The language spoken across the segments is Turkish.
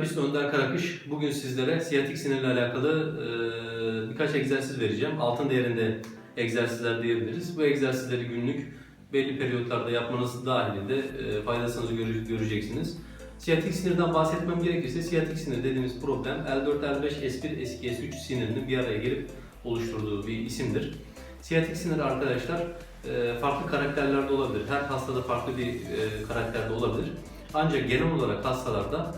Fizyoterapist Önder Karakış. Bugün sizlere siyatik sinirle alakalı e, birkaç egzersiz vereceğim. Altın değerinde egzersizler diyebiliriz. Bu egzersizleri günlük belli periyotlarda yapmanız dahilinde e, faydasını göre- göreceksiniz. Siyatik sinirden bahsetmem gerekirse siyatik sinir dediğimiz problem L4, L5, S1, S2, S3 sinirinin bir araya gelip oluşturduğu bir isimdir. Siyatik sinir arkadaşlar e, farklı karakterlerde olabilir. Her hastada farklı bir e, karakterde olabilir. Ancak genel olarak hastalarda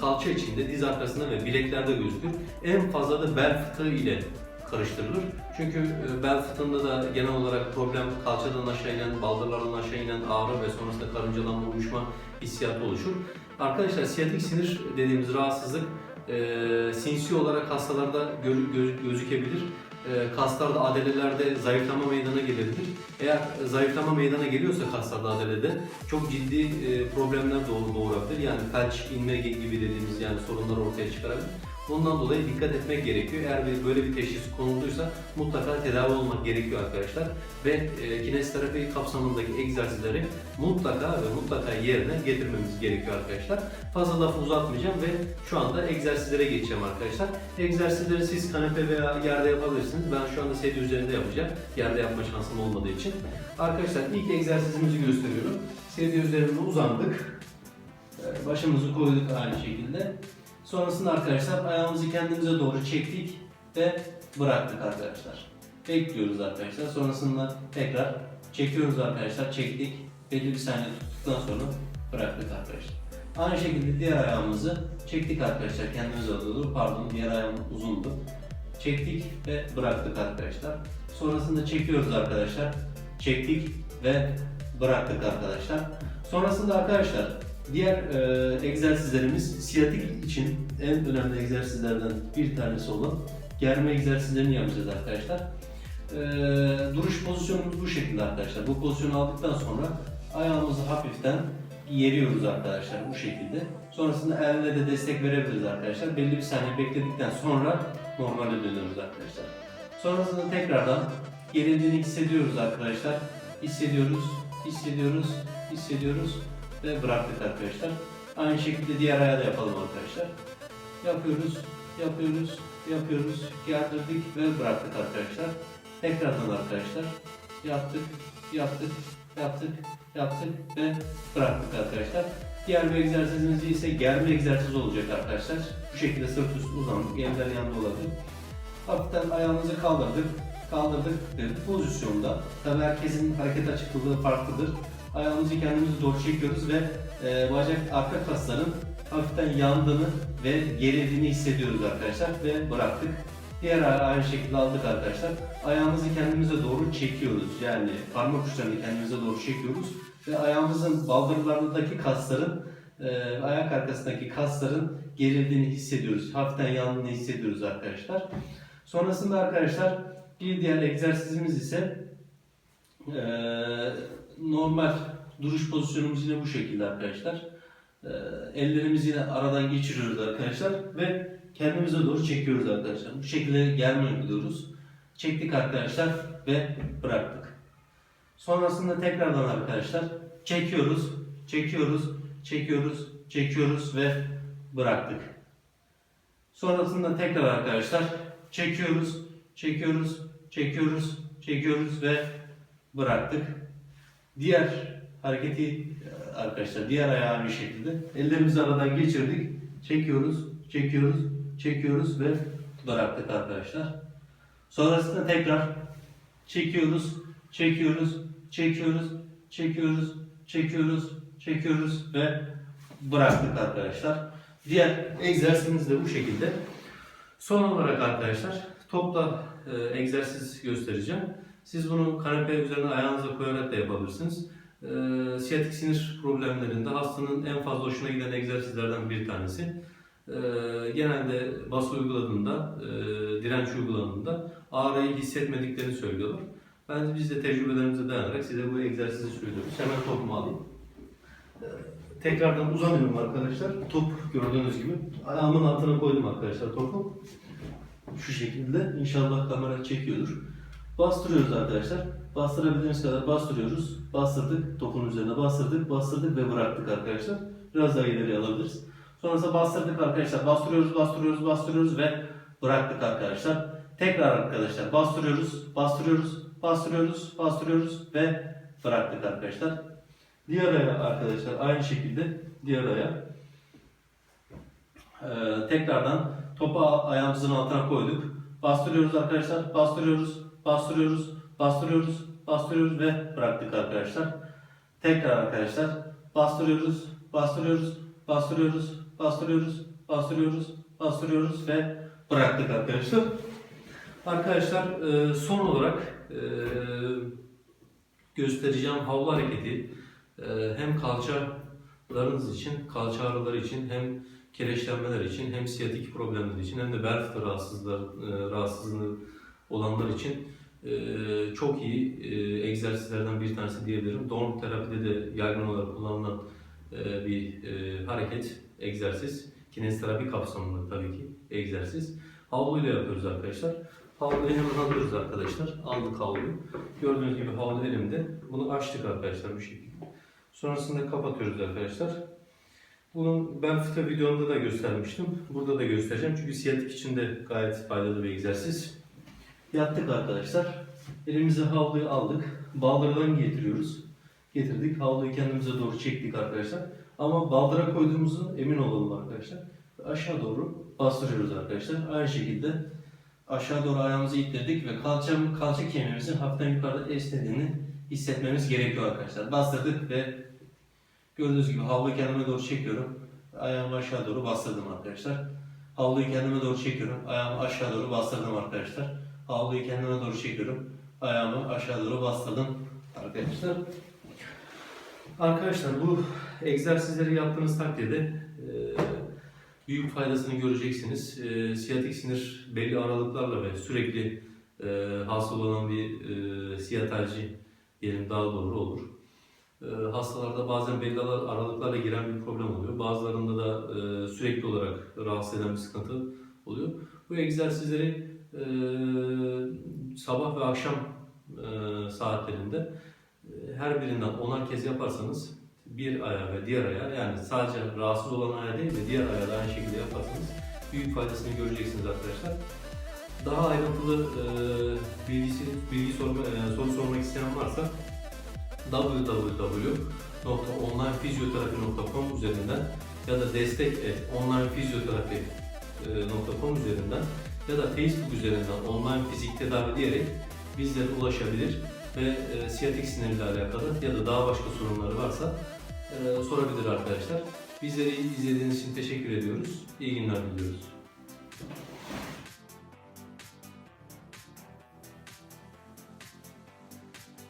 kalça içinde, diz arkasında ve bileklerde gözükür. En fazla da bel fıtığı ile karıştırılır. Çünkü e, bel fıtığında da genel olarak problem kalçadan aşağı inen, baldırlardan aşağı inen ağrı ve sonrasında karıncalanma, uyuşma hissiyatı oluşur. Arkadaşlar siyatik sinir dediğimiz rahatsızlık e, sinsi olarak hastalarda gö- gö- gözükebilir. E, kaslarda, adelelerde zayıflama meydana gelebilir. Eğer zayıflama meydana geliyorsa kaslarda, adelede çok ciddi e, problemler doğ- doğurabilir. Yani felç, inme gibi dediğimiz yani sorunlar ortaya çıkarabilir. Bundan dolayı dikkat etmek gerekiyor. Eğer bir, böyle bir teşhis konulduysa mutlaka tedavi olmak gerekiyor arkadaşlar. Ve e, kinesterapi kapsamındaki egzersizleri mutlaka ve mutlaka yerine getirmemiz gerekiyor arkadaşlar. Fazla lafı uzatmayacağım ve şu anda egzersizlere geçeceğim arkadaşlar. Egzersizleri siz kanepe veya yerde yapabilirsiniz. Ben şu anda sedye üzerinde yapacağım. Yerde yapma şansım olmadığı için. Arkadaşlar ilk egzersizimizi gösteriyorum. Sedye üzerinde uzandık. Ee, Başımızı koyduk aynı şekilde. Sonrasında arkadaşlar ayağımızı kendimize doğru çektik ve bıraktık arkadaşlar. Bekliyoruz arkadaşlar. Sonrasında tekrar çekiyoruz arkadaşlar. Çektik. Belli bir saniye tuttuktan sonra bıraktık arkadaşlar. Aynı şekilde diğer ayağımızı çektik arkadaşlar. Kendimize doğru. Pardon diğer ayağım uzundu. Çektik ve bıraktık arkadaşlar. Sonrasında çekiyoruz arkadaşlar. Çektik ve bıraktık arkadaşlar. Sonrasında arkadaşlar diğer e, egzersizlerimiz siyatik için en önemli egzersizlerden bir tanesi olan germe egzersizlerini yapacağız arkadaşlar. E, duruş pozisyonumuz bu şekilde arkadaşlar. Bu pozisyonu aldıktan sonra ayağımızı hafiften yeriyoruz arkadaşlar bu şekilde. Sonrasında elle de destek verebiliriz arkadaşlar. Belli bir saniye bekledikten sonra normale dönüyoruz arkadaşlar. Sonrasında tekrardan gerildiğini hissediyoruz arkadaşlar. Hissediyoruz, hissediyoruz, hissediyoruz ve bıraktık arkadaşlar. Aynı şekilde diğer ayağı da yapalım arkadaşlar. Yapıyoruz, yapıyoruz, yapıyoruz, gerdirdik ve bıraktık arkadaşlar. Tekrardan arkadaşlar yaptık, yaptık, yaptık, yaptık ve bıraktık arkadaşlar. Diğer bir egzersizimiz ise germe egzersizi olacak arkadaşlar. Bu şekilde sırt üstü uzandık, eller yanında olabilir. Hafiften ayağımızı kaldırdık, kaldırdık ve bu pozisyonda tabii herkesin hareket açıklığı farklıdır. Ayağımızı kendimize doğru çekiyoruz ve e, bacak arka kasların hafiften yandığını ve gerildiğini hissediyoruz arkadaşlar ve bıraktık. Diğer ayağı aynı şekilde aldık arkadaşlar. Ayağımızı kendimize doğru çekiyoruz. Yani parmak uçlarını kendimize doğru çekiyoruz ve ayağımızın baldırlarındaki kasların e, ayak arkasındaki kasların gerildiğini hissediyoruz. Hafiften yandığını hissediyoruz arkadaşlar. Sonrasında arkadaşlar bir diğer egzersizimiz ise e, normal duruş pozisyonumuz yine bu şekilde arkadaşlar. E, ellerimizi yine aradan geçiriyoruz arkadaşlar ve kendimize doğru çekiyoruz arkadaşlar. Bu şekilde gelme uyguluyoruz. Çektik arkadaşlar ve bıraktık. Sonrasında tekrardan arkadaşlar çekiyoruz, çekiyoruz, çekiyoruz, çekiyoruz ve bıraktık. Sonrasında tekrar arkadaşlar çekiyoruz, çekiyoruz, çekiyoruz, çekiyoruz ve bıraktık. Diğer hareketi e, arkadaşlar diğer ayağı aynı şekilde ellerimizi aradan geçirdik. Çekiyoruz, çekiyoruz, çekiyoruz ve bıraktık arkadaşlar. Sonrasında tekrar çekiyoruz, çekiyoruz, çekiyoruz, çekiyoruz, çekiyoruz, çekiyoruz ve bıraktık arkadaşlar. Diğer egzersizimiz de bu şekilde. Son olarak arkadaşlar topla e, egzersiz göstereceğim. Siz bunu kanepe üzerine ayağınıza koyarak da yapabilirsiniz. E, siyatik sinir problemlerinde hastanın en fazla hoşuna giden egzersizlerden bir tanesi. E, genelde bas uyguladığında, e, direnç uyguladığında ağrıyı hissetmediklerini söylüyorlar. Ben biz de tecrübelerimize dayanarak size bu egzersizi söylüyoruz. Hemen topumu alayım. E, Tekrardan uzanıyorum arkadaşlar. Top gördüğünüz gibi. Ayağımın altına koydum arkadaşlar topu. Şu şekilde. İnşallah kamera çekiyordur. Bastırıyoruz arkadaşlar. Bastırabildiğimiz kadar bastırıyoruz. Bastırdık. Topun üzerine bastırdık, bastırdık ve bıraktık arkadaşlar. Biraz daha ileri alabiliriz. Sonrasında bastırdık arkadaşlar. Bastırıyoruz, bastırıyoruz, bastırıyoruz ve bıraktık arkadaşlar. Tekrar arkadaşlar bastırıyoruz, bastırıyoruz, bastırıyoruz, bastırıyoruz ve bıraktık arkadaşlar. Diğer aya arkadaşlar aynı şekilde diğer aya ee, tekrardan topu ayağımızın altına koyduk. Bastırıyoruz arkadaşlar, bastırıyoruz, bastırıyoruz, bastırıyoruz, bastırıyoruz ve bıraktık arkadaşlar. Tekrar arkadaşlar bastırıyoruz, bastırıyoruz, bastırıyoruz, bastırıyoruz, bastırıyoruz, bastırıyoruz ve bıraktık arkadaşlar. Arkadaşlar e, son olarak e, göstereceğim havlu hareketi e, hem kalçalarınız için, kalça ağrıları için hem kireçlenmeler için hem siyatik problemler için hem de bel fıtığı rahatsızlığı, rahatsızlığı olanlar için e, çok iyi e, egzersizlerden bir tanesi diyebilirim. Doğum terapide de yaygın olarak kullanılan e, bir hareket, egzersiz. Kineziterapi kapsamında tabii ki egzersiz. Havluyla yapıyoruz arkadaşlar. Havluyu hemen alıyoruz arkadaşlar. Aldık havluyu. Gördüğünüz gibi havlu elimde. Bunu açtık arkadaşlar bu şekilde. Sonrasında kapatıyoruz arkadaşlar. Bunun bel fıtığı videomda da göstermiştim. Burada da göstereceğim çünkü siyatik için de gayet faydalı bir egzersiz. Yattık arkadaşlar. Elimize havluyu aldık. Baldırdan getiriyoruz. Getirdik. Havluyu kendimize doğru çektik arkadaşlar. Ama baldıra koyduğumuzu emin olalım arkadaşlar. Aşağı doğru bastırıyoruz arkadaşlar. Aynı şekilde aşağı doğru ayağımızı ittirdik ve kalça, kalça kemiğimizin hafiften yukarıda esnediğini hissetmemiz gerekiyor arkadaşlar. Bastırdık ve gördüğünüz gibi havluyu kendime doğru çekiyorum. Ayağımı aşağı doğru bastırdım arkadaşlar. Havluyu kendime doğru çekiyorum. Ayağımı aşağı doğru bastırdım arkadaşlar. Havluyu kendime doğru çekiyorum. Ayağımı aşağı doğru bastırdım arkadaşlar. Arkadaşlar bu egzersizleri yaptığınız takdirde e, büyük faydasını göreceksiniz. E, siyatik sinir belli aralıklarla ve sürekli e, hasıl olan bir e, siyatalji diyelim daha doğru olur. E, hastalarda bazen belli aralıklarla giren bir problem oluyor. Bazılarında da sürekli olarak rahatsız eden bir sıkıntı oluyor. Bu egzersizleri e, sabah ve akşam e, saatlerinde e, her birinden 10'ar kez yaparsanız bir ayağı ve diğer ayağı yani sadece rahatsız olan ayağı değil de diğer ayağı da aynı şekilde yaparsanız büyük faydasını göreceksiniz arkadaşlar. Daha ayrıntılı e, bilgisi, bilgi sorma, e, soru sormak isteyen varsa www.onlinefizyoterapi.com üzerinden ya da destek et onlinefizyoterapi.com üzerinden ya da Facebook üzerinden online fizik tedavi diyerek bizlere ulaşabilir ve e, siyatik sinirle alakalı ya da daha başka sorunları varsa e, sorabilir arkadaşlar. Bizleri izlediğiniz için teşekkür ediyoruz. İyi günler diliyoruz.